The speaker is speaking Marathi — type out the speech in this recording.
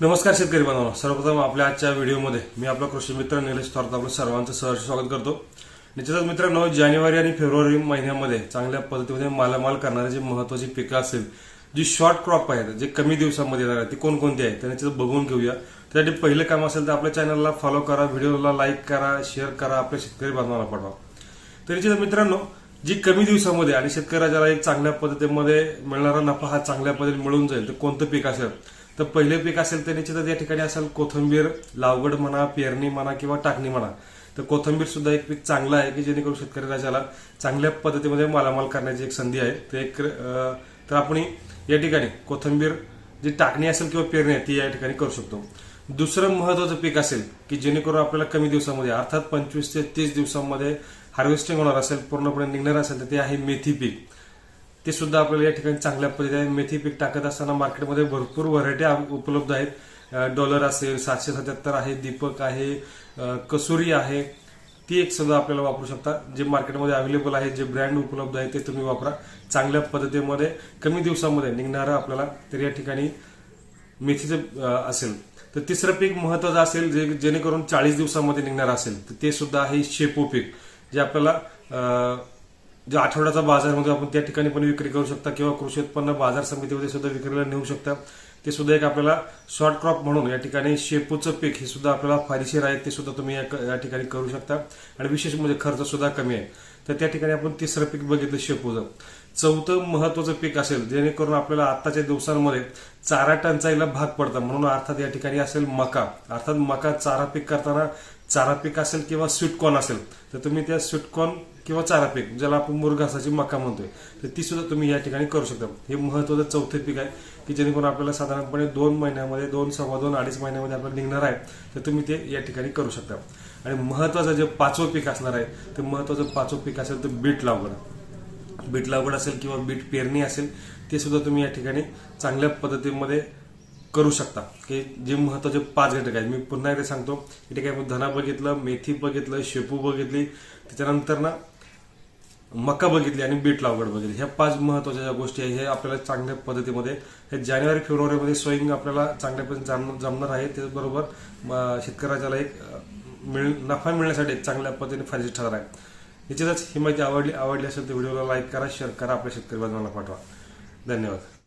नमस्कार शेतकरी बनवा सर्वप्रथम आपल्या आजच्या व्हिडिओमध्ये मी आपला कृषी मित्र निलेश थोरात आपलं सर्वांचं सहर्ष स्वागत करतो. निश्चितच मित्रांनो जानेवारी आणि फेब्रुवारी महिन्यामध्ये चांगल्या पद्धतीमध्ये मालामाल करणारे जे महत्वाची पिकं असेल जी शॉर्ट क्रॉप आहेत जे कमी दिवसामध्ये येणार आहेत ती कोणकोणती आहेत त्यांनी तिथं बघून घेऊया. त्यासाठी पहिलं काम असेल तर आपल्या चॅनलला फॉलो करा व्हिडिओला लाईक करा शेअर करा आपल्या शेतकरी बांधवांना पाठवा. तर निश्चित मित्रांनो जी कमी दिवसामध्ये आणि शेतकऱ्याला एक चांगल्या पद्धतीमध्ये मिळणारा नफा हा चांगल्या पद्धतीने मिळून जाईल तर कोणतं पीक असेल? तर पहिले पीक असेल तर निश्चितच या ठिकाणी असेल कोथंबीर लावगड म्हणा पेरणी म्हणा किंवा टाकणी म्हणा. तर कोथंबीर सुद्धा एक पीक चांगलं आहे की जेणेकरून शेतकरी राजाला चांगल्या पद्धतीमध्ये मालामाल करण्याची एक संधी आहे. तर एक तर आपण या ठिकाणी कोथंबीर जी टाकणी असेल किंवा पेरणी आहे ती या ठिकाणी करू शकतो. दुसरं महत्वाचं पीक असेल की जेणेकरून आपल्याला कमी दिवसामध्ये अर्थात पंचवीस ते तीस दिवसामध्ये हार्वेस्टिंग होणार असेल पूर्णपणे निघणार असेल तर ते आहे मेथी पीक. ते सुद्धा आपल्याला या ठिकाणी चांगल्या पद्धतीने मेथी पीक टाकत असताना मार्केटमध्ये भरपूर व्हरायटी उपलब्ध आहेत. डॉलर असेल सातशे सत्याहत्तर आहे दीपक आहे कसुरी आहे. ती एक सुद्धा आपल्याला वापरू शकता. जे मार्केटमध्ये अवेलेबल आहे जे ब्रँड उपलब्ध आहे ते तुम्ही वापरा. चांगल्या पद्धतीमध्ये कमी दिवसामध्ये निघणारं आपल्याला तर या ठिकाणी मेथीचं असेल. तर तिसरं पीक महत्वाचं असेल जे जेणेकरून चाळीस दिवसामध्ये निघणार असेल तर ते सुद्धा आहे शेपू पीक. जे आपल्याला जे आठवड्याचा बाजारमध्ये म्हणजे आपण त्या ठिकाणी पण विक्री करू शकता किंवा कृषी उत्पन्न बाजार समितीमध्ये सुद्धा विक्रीला नेऊ शकता. ते सुद्धा एक आपल्याला शॉर्ट क्रॉप म्हणून या ठिकाणी शेपूचं पीक हे सुद्धा आपल्याला फायदेशीर आहे ते सुद्धा तुम्ही या ठिकाणी करू शकता. आणि विशेष म्हणजे खर्च सुद्धा कमी आहे. तर त्या ठिकाणी आपण तिसरं पीक बघितलं शेपूचं. चौथं महत्वाचं पीक असेल जेणेकरून आपल्याला आत्ताच्या दिवसांमध्ये चारा टंचाईला भाग पडतं. म्हणून अर्थात या ठिकाणी असेल मका. अर्थात मका चारा पीक करताना चारा पीक असेल किंवा स्वीटकॉर्न असेल तर तुम्ही त्या स्वीटकॉर्न किंवा चारा पीक ज्याला आपण मुरघासाची मका म्हणतोय तर ती सुद्धा तुम्ही या ठिकाणी करू शकता. हे महत्वाचं चौथे पीक आहे की जेणेकरून आपल्याला साधारणपणे दोन महिन्यामध्ये दोन सव्वा दोन अडीच महिन्यामध्ये आपल्याला निघणार आहे तर तुम्ही ते या ठिकाणी करू शकता. आणि महत्वाचं जे पाचवं पीक असणार आहे ते महत्वाचं पाचवं पीक असेल तर बीट लागवड. बीट लागवड असेल किंवा बीट पेरणी असेल ते सुद्धा तुम्ही या ठिकाणी चांगल्या पद्धतीमध्ये करू शकता. की जे महत्त्वाचे पाच घटक आहेत. मी पुन्हा एकदा सांगतो इथे काय धना बघितलं मेथी बघितलं शेपू बघितली त्याच्यानंतर ना मका बघितली आणि बीट लागवड बघितली. ह्या पाच महत्त्वाच्या ज्या गोष्टी आहेत हे आपल्याला चांगल्या पद्धतीमध्ये हे जानेवारी फेब्रुवारीमध्ये स्वयं आपल्याला चांगल्या पद्धतीने जमणार आहे. त्याचबरोबर शेतकऱ्याला एक मिळ नफा मिळण्यासाठी एक चांगल्या पद्धतीने फायदेशीर ठरणार आहे. निश्चितच ही माहिती आवडली आवडली असेल तर व्हिडिओला लाईक करा शेअर करा आपल्या शेतकरी बांधवांना पाठवा. धन्यवाद.